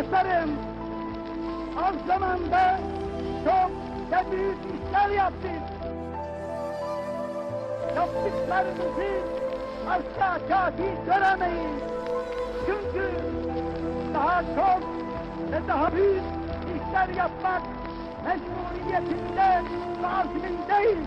Yurttaşlarım, az zamanda çok ve büyük işler yaptık. Yaptıklarımızı asla kafi göremeyiz. Çünkü daha çok ve daha büyük işler yapmak mecburiyetinde ve azmindeyiz.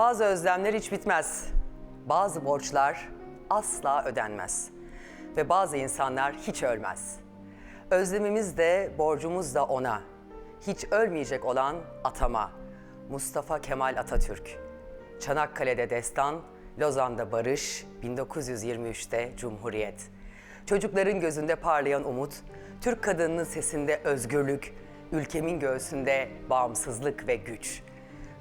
Bazı özlemler hiç bitmez. Bazı borçlar asla ödenmez. Ve bazı insanlar hiç ölmez. Özlemimiz de borcumuz da ona. Hiç ölmeyecek olan atama. Mustafa Kemal Atatürk. Çanakkale'de destan, Lozan'da barış, 1923'te cumhuriyet. Çocukların gözünde parlayan umut, Türk kadınının sesinde özgürlük, ülkemin göğsünde bağımsızlık ve güç.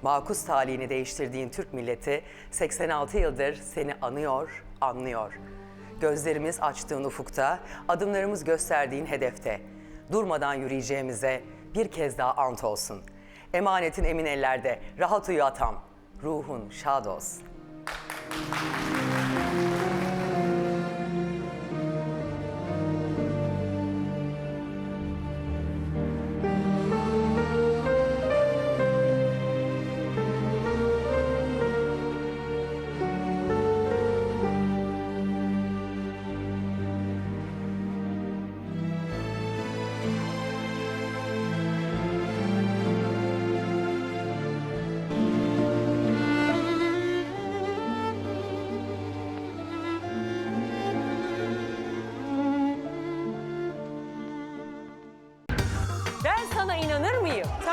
Makus talihini değiştirdiğin Türk milleti 86 yıldır seni anıyor, anlıyor. Gözlerimiz açtığın ufukta, adımlarımız gösterdiğin hedefte. Durmadan yürüyeceğimize bir kez daha ant olsun. Emanetin emin ellerde, rahat uyu atam. Ruhun şad olsun.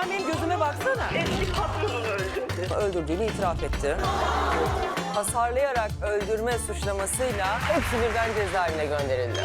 Sen benim gözüme baksana. Eski patronunu öldürdü. Öldürdüğünü itiraf etti. Hasarlayarak öldürme suçlamasıyla hepsi birden cezaevine gönderildi.